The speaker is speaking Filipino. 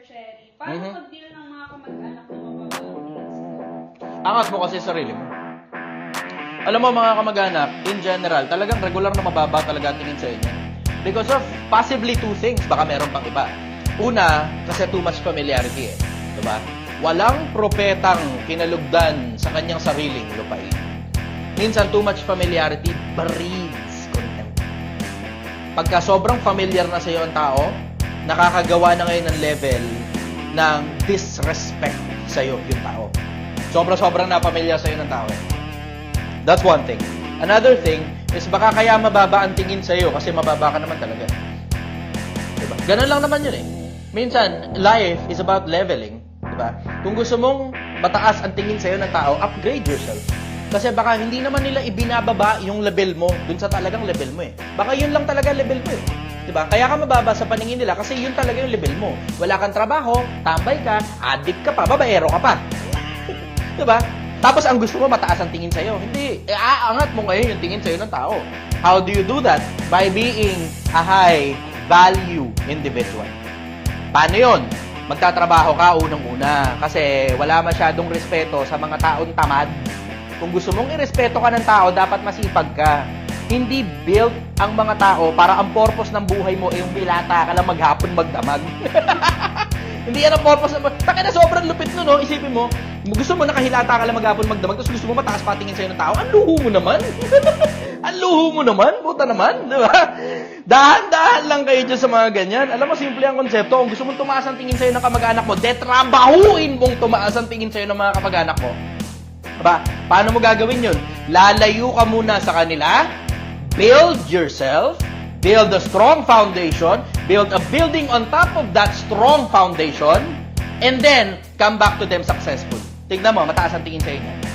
Cherry, paano Mhm. pag-deal ng mga kamag-anak na mababa ang tingin sa'yo? Angat mo kasi sarili mo. Alam mo mga kamag-anak, in general, talagang regular na mababa talaga tingin sa inyo. Because of possibly two things, baka meron pang iba. Una, kasi too much familiarity eh. Diba? Walang propetang kinalugdan sa kanyang sariling lupain. Minsan, too much familiarity breeds contempt. Pagka sobrang familiar na sa iyo ang tao, nakakagawa na ngayon ng level ng disrespect sa iyo yung tao. Sobra-sobrang na familiar sa iyo ng tao. eh. That's one thing. Another thing is baka kaya mababa ang tingin sa iyo kasi mababa ka naman talaga. Diba? Ganun lang naman yun eh. Minsan, life is about leveling. Diba? Kung gusto mong mataas ang tingin sa'yo ng tao, upgrade yourself. Kasi baka hindi naman nila ibinababa yung level mo dun sa talagang level mo eh. Baka yun lang talaga level mo eh. Diba? Kaya ka mababa sa paningin nila kasi yun talaga yung level mo. Wala kang trabaho, tambay ka, addict ka pa, babaero ka pa. diba? Tapos ang gusto mo mataas ang tingin sa'yo. Hindi. E, aangat mo ngayon yung tingin sa'yo ng tao. How do you do that? By being a high value individual. Paano yun? Magtatrabaho ka unang-una kasi wala masyadong respeto sa mga taong tamad. Kung gusto mong irespeto ka ng tao, dapat masipag ka. Hindi built ang mga tao para ang purpose ng buhay mo ay yung bilata ka lang maghapon magdamag. Hindi yan ang purpose ng... Taka na sobrang lupit nun, no? Isipin mo, gusto mo nakahilata ka lang maghapon magdamag, tapos gusto mo mataas patingin sa'yo ng tao, ang luho mo naman. ang luho mo naman, puta naman, di ba? Dahan-dahan lang kayo dyan sa mga ganyan. Alam mo, simple ang konsepto. Kung gusto mong tumaas ang tingin sa'yo ng kamag-anak mo, detrabahuin mong tumaas ang tingin sa'yo ng mga kamag-anak mo. Diba? Paano mo gagawin yun? Lalayo ka muna sa kanila, build yourself, build a strong foundation, build a building on top of that strong foundation, and then come back to them successful. Tignan mo, mataas ang tingin sa inyo.